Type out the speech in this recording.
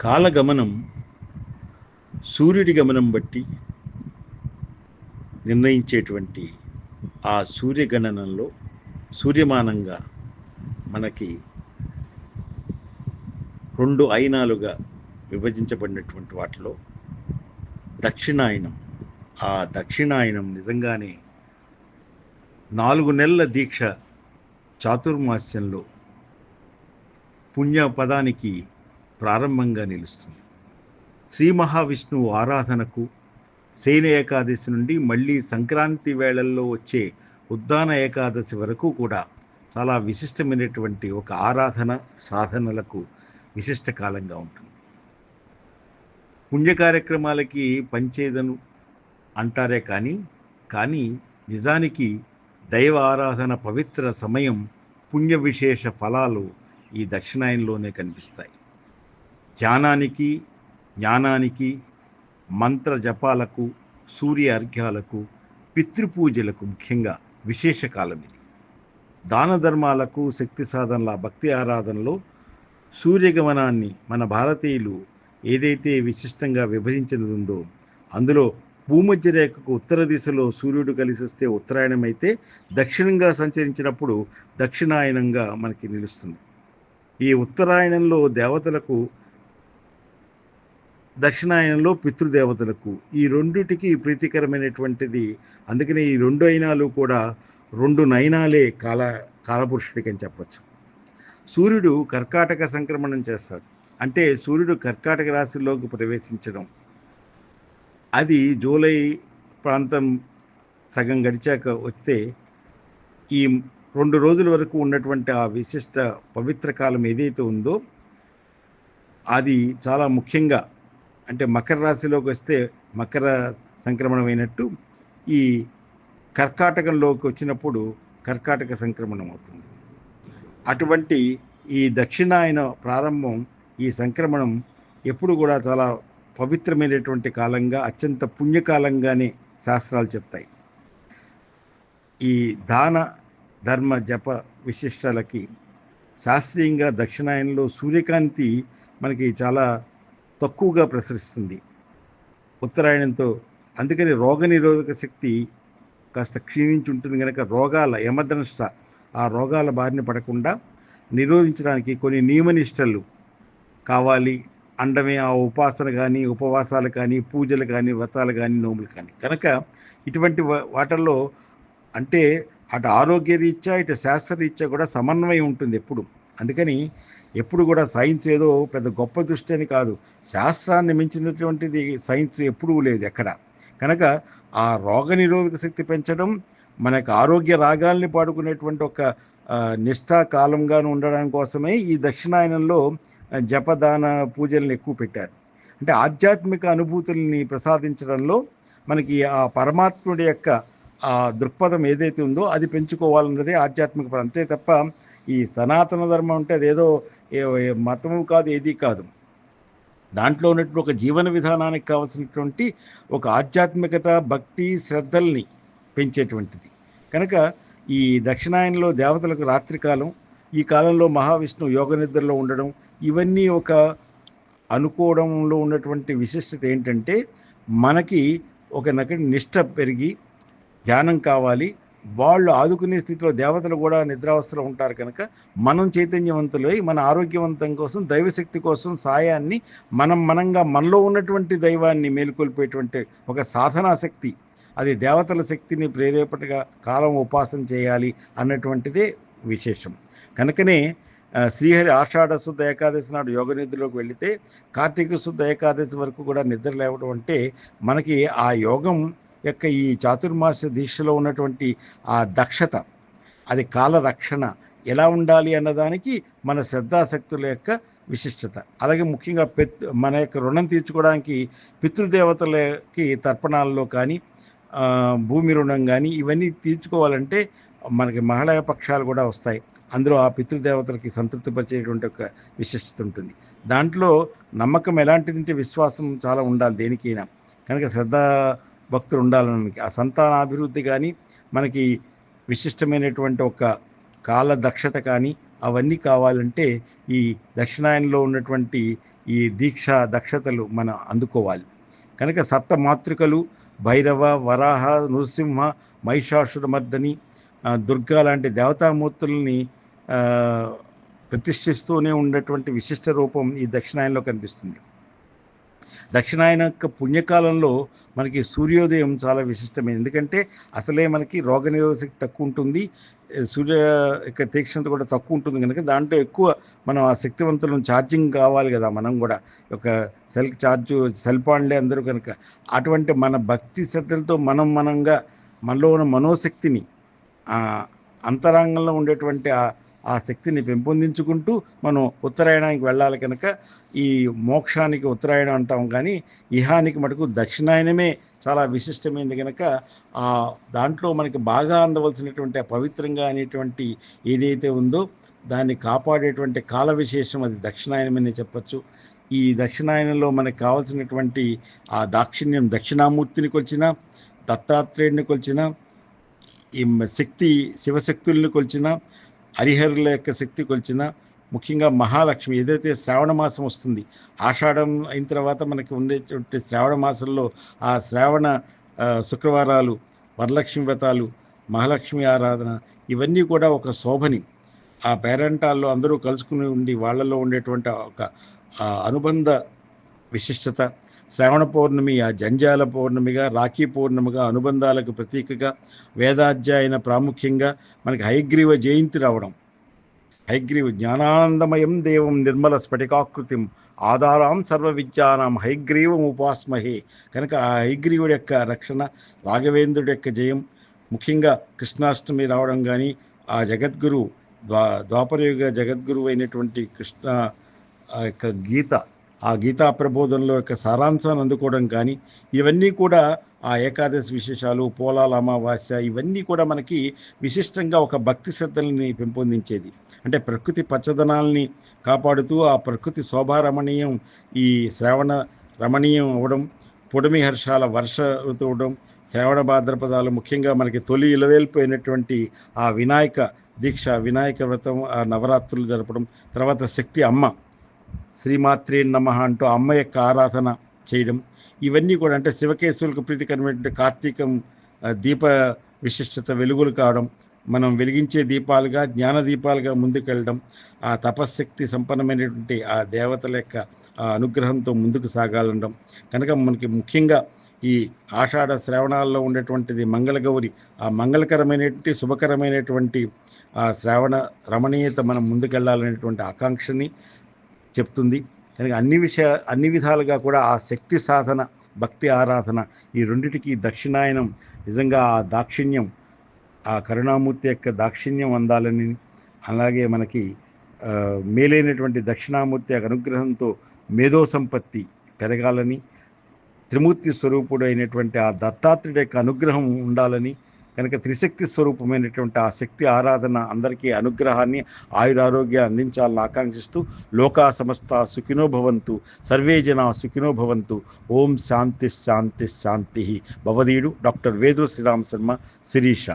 కాలగమనం సూర్యుడి గమనం బట్టి నిర్ణయించేటువంటి ఆ సూర్యగణనంలో సూర్యమానంగా మనకి రెండు అయినాలుగా విభజించబడినటువంటి వాటిలో దక్షిణాయనం. ఆ దక్షిణాయనం నిజంగానే నాలుగు నెలల దీక్ష చాతుర్మాస్యంలో పుణ్యపదానికి ప్రారంభంగా నిలుస్తుంది. శ్రీ మహావిష్ణువు ఆరాధనకు శయన ఏకాదశి నుండి మళ్ళీ సంక్రాంతి వేళల్లో వచ్చే ఉద్దాన ఏకాదశి వరకు కూడా చాలా విశిష్టమైనటువంటి ఒక ఆరాధన సాధనలకు విశిష్ట కాలంగా ఉంటుంది. పుణ్య కార్యక్రమాలకి పంచేదను అంటారే కానీ కానీ నిజానికి దైవ ఆరాధన పవిత్ర సమయం పుణ్య విశేష ఫలాలు ఈ దక్షిణాయనలోనే కనిపిస్తాయి. ధ్యానానికి జ్ఞానానికి మంత్ర జపాలకు సూర్య అర్ఘ్యాలకు పితృపూజలకు ముఖ్యంగా విశేష కాలం ఇది. దాన ధర్మాలకు శక్తి సాధనల భక్తి ఆరాధనలో సూర్యగమనాన్ని మన భారతీయులు ఏదైతే విశిష్టంగా విభజించినదుందో అందులో భూమధ్య రేఖకు ఉత్తర దిశలో సూర్యుడు కలిసి వస్తే ఉత్తరాయణం అయితే దక్షిణంగా సంచరించినప్పుడు దక్షిణాయనంగా మనకి నిలుస్తుంది. ఈ ఉత్తరాయణంలో దేవతలకు దక్షిణాయనంలో పితృదేవతలకు. ఈ రెండిటికి ప్రీతికరమైనటువంటిది అందుకనే ఈ రెండు అయినాలు కూడా రెండు నయనాలే కాల కాలపురుషుడికి అని చెప్పచ్చు. సూర్యుడు కర్కాటక సంక్రమణం చేస్తాడు. అంటే సూర్యుడు కర్కాటక రాశిలోకి ప్రవేశించడం. అది జూలై ప్రాంతం సగం గడిచాక వస్తే ఈ రెండు రోజుల వరకు ఉన్నటువంటి ఆ విశిష్ట పవిత్ర కాలం ఏదైతే ఉందో అది చాలా ముఖ్యంగా అంటే మకర రాశిలోకి వస్తే మకర సంక్రమణం అయినట్టు ఈ కర్కాటకంలోకి వచ్చినప్పుడు కర్కాటక సంక్రమణం అవుతుంది. అటువంటి ఈ దక్షిణాయన ప్రారంభం ఈ సంక్రమణం ఎప్పుడు కూడా చాలా పవిత్రమైనటువంటి కాలంగా అత్యంత పుణ్యకాలంగానే శాస్త్రాలు చెప్తాయి. ఈ దాన ధర్మ జప విశిష్టాలకి శాస్త్రీయంగా దక్షిణాయనంలో సూర్యకాంతి మనకి చాలా తక్కువగా ప్రసరిస్తుంది ఉత్తరాయణంతో. అందుకని రోగనిరోధక శక్తి కాస్త క్షీణించి ఉంటుంది కనుక రోగాల యమదనష్ట ఆ రోగాల బారిన పడకుండా నిరోధించడానికి కొన్ని నియమనిష్టలు కావాలి. అండమే ఆ ఉపాసన కానీ ఉపవాసాలు కానీ పూజలు కానీ వ్రతాలు కానీ నోములు కానీ. కనుక ఇటువంటి వాటల్లో అంటే అటు ఆరోగ్య రీత్యా ఇటు శాస్త్రరీత్యా కూడా సమన్వయం ఉంటుంది ఎప్పుడు. అందుకని ఎప్పుడు కూడా సైన్స్ ఏదో పెద్ద గొప్ప దృష్టి అని కాదు. శాస్త్రాన్ని మించినటువంటిది సైన్స్ ఎప్పుడూ లేదు ఎక్కడ. కనుక ఆ రోగ నిరోధక శక్తి పెంచడం మనకు ఆరోగ్య రాగాల్ని పాడుకునేటువంటి ఒక నిష్ఠా కాలంగాను ఉండడం కోసమే ఈ దక్షిణాయనంలో జపదాన పూజలను ఎక్కువ పెట్టారు. అంటే ఆధ్యాత్మిక అనుభూతుల్ని ప్రసాదించడంలో మనకి ఆ పరమాత్ముడి యొక్క ఆ దృక్పథం ఏదైతే ఉందో అది పెంచుకోవాలన్నదే ఆధ్యాత్మిక అంతే తప్ప ఈ సనాతన ధర్మం అంటే అదేదో మతము కాదు ఏది కాదు. దాంట్లో ఉన్నటువంటి ఒక జీవన విధానానికి కావాల్సినటువంటి ఒక ఆధ్యాత్మికత భక్తి శ్రద్ధల్ని పెంచేటువంటిది. కనుక ఈ దక్షిణాయనలో దేవతలకు రాత్రికాలం ఈ కాలంలో మహావిష్ణు యోగ నిద్రలో ఉండడం ఇవన్నీ ఒక అనుకోవడంలో ఉన్నటువంటి విశిష్టత ఏంటంటే మనకి ఒక నకటి నిష్ట పెరిగి ధ్యానం కావాలి వాళ్ళు ఆదుకునే స్థితిలో దేవతలు కూడా నిద్రావస్థలో ఉంటారు కనుక మనం చైతన్యవంతులై మన ఆరోగ్యవంతం కోసం దైవశక్తి కోసం సాయాన్ని మనం మనంగా మనలో ఉన్నటువంటి దైవాన్ని మేలుకొల్పేటువంటి ఒక సాధనా శక్తి. అది దేవతల శక్తిని ప్రేరేపటగా కాలం ఉపాసన చేయాలి అన్నటువంటిదే విశేషం. కనుకనే శ్రీహరి ఆషాఢ శుద్ధ ఏకాదశి నాడు యోగ నిద్రలోకి వెళితే కార్తీక శుద్ధ ఏకాదశి వరకు కూడా నిద్ర లేవడం అంటే మనకి ఆ యోగం యొక్క ఈ చాతుర్మాస దీక్షలో ఉన్నటువంటి ఆ దక్షత అది కాలరక్షణ ఎలా ఉండాలి అన్నదానికి మన శ్రద్ధాశక్తుల యొక్క విశిష్టత. అలాగే ముఖ్యంగా పెత్ మన యొక్క రుణం తీర్చుకోవడానికి పితృదేవతలకి తర్పణాల్లో కానీ భూమి రుణం కానీ ఇవన్నీ తీర్చుకోవాలంటే మనకి మహిళా పక్షాలు కూడా వస్తాయి. అందులో ఆ పితృదేవతలకి సంతృప్తిపరిచేటువంటి ఒక విశిష్టత ఉంటుంది. దాంట్లో నమ్మకం ఎలాంటిదంటే విశ్వాసం చాలా ఉండాలి దేనికైనా. కనుక శ్రద్ధ భక్తులు ఉండాలని ఆ సంతాన అభివృద్ధి కానీ మనకి విశిష్టమైనటువంటి ఒక కాల దక్షత కానీ అవన్నీ కావాలంటే ఈ దక్షిణాయనలో ఉన్నటువంటి ఈ దీక్ష దక్షతలు మనం అందుకోవాలి. కనుక సప్త మాతృకలు భైరవ వరాహ నృసింహ మహిషాసురమర్దని దుర్గా లాంటి దేవతామూర్తుల్ని ప్రతిష్ఠిస్తూనే ఉన్నటువంటి విశిష్ట రూపం ఈ దక్షిణాయనలో కనిపిస్తుంది. దక్షిణాయన యొక్క పుణ్యకాలంలో మనకి సూర్యోదయం చాలా విశిష్టమైనది. ఎందుకంటే అసలే మనకి రోగనిరోధక శక్తి తక్కువ ఉంటుంది. సూర్య యొక్క తీక్షణత కూడా తక్కువ ఉంటుంది కనుక దాంట్లో ఎక్కువ మనం ఆ శక్తివంతులను ఛార్జింగ్ కావాలి కదా మనం కూడా. ఒక సెల్ ఛార్జ్ సెల్ పాండ్లే అందరూ కనుక అటువంటి మన భక్తి శ్రద్ధలతో మనం మనంగా మనలో ఉన్న మనోశక్తిని అంతరంగంలో ఉండేటువంటి ఆ ఆ శక్తిని పెంపొందించుకుంటూ మనం ఉత్తరాయణానికి వెళ్ళాలి కనుక ఈ మోక్షానికి ఉత్తరాయణం అంటాం కానీ ఇహానికి మటుకు దక్షిణాయనమే చాలా విశిష్టమైనది కనుక ఆ దాంట్లో మనకి బాగా అందవలసినటువంటి పవిత్రంగా అనేటువంటి ఏదైతే ఉందో దాన్ని కాపాడేటువంటి కాల విశేషం అది దక్షిణాయనమని చెప్పచ్చు. ఈ దక్షిణాయనంలో మనకు కావాల్సినటువంటి ఆ దాక్షిణ్యం దక్షిణామూర్తిని కొలిచిన దత్తాత్రేయుడిని కొలిచిన ఈ శక్తి శివశక్తుల్ని కొలిచిన హరిహరుల యొక్క శక్తి కొలిచిన ముఖ్యంగా మహాలక్ష్మి ఏదైతే శ్రావణ మాసం వస్తుంది ఆషాఢం అయిన తర్వాత మనకి ఉండేటువంటి శ్రావణ మాసంలో ఆ శ్రావణ శుక్రవారాలు వరలక్ష్మి వ్రతాలు మహాలక్ష్మి ఆరాధన ఇవన్నీ కూడా ఒక శోభని ఆ పేరెంటాల్లో అందరూ కలుసుకుని ఉండి వాళ్ళలో ఉండేటువంటి ఒక అనుబంధ విశిష్టత శ్రావణ పౌర్ణమి ఆ జంజాల పౌర్ణమిగా రాఖీ పౌర్ణమిగా అనుబంధాలకు ప్రతీకగా వేదాధ్యాయన ప్రాముఖ్యంగా మనకి హైగ్రీవ జయంతి రావడం. హైగ్రీవ జ్ఞానానందమయం దేవం నిర్మల స్ఫటికాకృతిం ఆధారాం సర్వ విద్యానాం హైగ్రీవం ఉపాస్మహే. కనుక ఆ హైగ్రీవుడి యొక్క రక్షణ రాఘవేంద్రుడి యొక్క జయం ముఖ్యంగా కృష్ణాష్టమి రావడం కానీ ఆ జగద్గురు ద్వా ద్వాపరయుగ జగద్గురువు అయినటువంటి కృష్ణ ఆ యొక్క గీత ఆ గీతా ప్రబోధనలో యొక్క సారాంశాన్ని అందుకోవడం కానీ ఇవన్నీ కూడా ఆ ఏకాదశి విశేషాలు పోలాల అమావాస్య ఇవన్నీ కూడా మనకి విశిష్టంగా ఒక భక్తి శ్రద్ధల్ని పెంపొందించేది. అంటే ప్రకృతి పచ్చదనాల్ని కాపాడుతూ ఆ ప్రకృతి శోభారమణీయం ఈ శ్రావణ రమణీయం అవ్వడం పొడిమి హర్షాల వర్ష ఋతువడం శ్రావణ భాద్రపదాలు ముఖ్యంగా మనకి తొలి ఇలవేల్పోయినటువంటి ఆ వినాయక దీక్ష వినాయక వ్రతం ఆ నవరాత్రులు జరపడం తర్వాత శక్తి అమ్మ శ్రీమాత్రే నమ అంటూ అమ్మ యొక్క ఆరాధన చేయడం. ఇవన్నీ కూడా అంటే శివకేశవులకు ప్రీతికరమైనటువంటి కార్తీకం దీప విశిష్టత వెలుగులు కావడం మనం వెలిగించే దీపాలుగా జ్ఞాన దీపాలుగా ముందుకెళ్ళడం ఆ తపశ్శక్తి సంపన్నమైనటువంటి ఆ దేవతల యొక్క ఆ అనుగ్రహంతో ముందుకు సాగాలనడం. కనుక మనకి ముఖ్యంగా ఈ ఆషాఢ శ్రావణాల్లో ఉండేటువంటిది మంగళగౌరి ఆ మంగళకరమైనటువంటి శుభకరమైనటువంటి ఆ శ్రావణ రమణీయత మనం ముందుకెళ్ళాలనేటువంటి ఆకాంక్షని చెప్తుంది. కనుక అన్ని విషయ అన్ని విధాలుగా కూడా ఆ శక్తి సాధన భక్తి ఆరాధన ఈ రెండిటికి దక్షిణాయనం నిజంగా ఆ దాక్షిణ్యం ఆ కరుణామూర్తి యొక్క దాక్షిణ్యం అందాలని అలాగే మనకి మేలైనటువంటి దక్షిణామూర్తి యొక్క అనుగ్రహంతో మేధో సంపత్తి పెరగాలని త్రిమూర్తి స్వరూపుడు అయినటువంటి ఆ దత్తాత్రుడి యొక్క అనుగ్రహం ఉండాలని కనుక త్రిశక్తి స్వరూపమైనటువంటి ఆ శక్తి ఆరాధన అందరికీ అనుగ్రహాన్ని ఆయురారోగ్యం అందించాలని ఆకాంక్షిస్తూ లోకా సమస్త సుఖినో భవంతు సర్వే సుఖినో భవంతు. ఓం శాంతి శాంతి శాంతి. భవదీయుడు డాక్టర్ వేదు శ్రీరామ్ శర్మ శిరీష.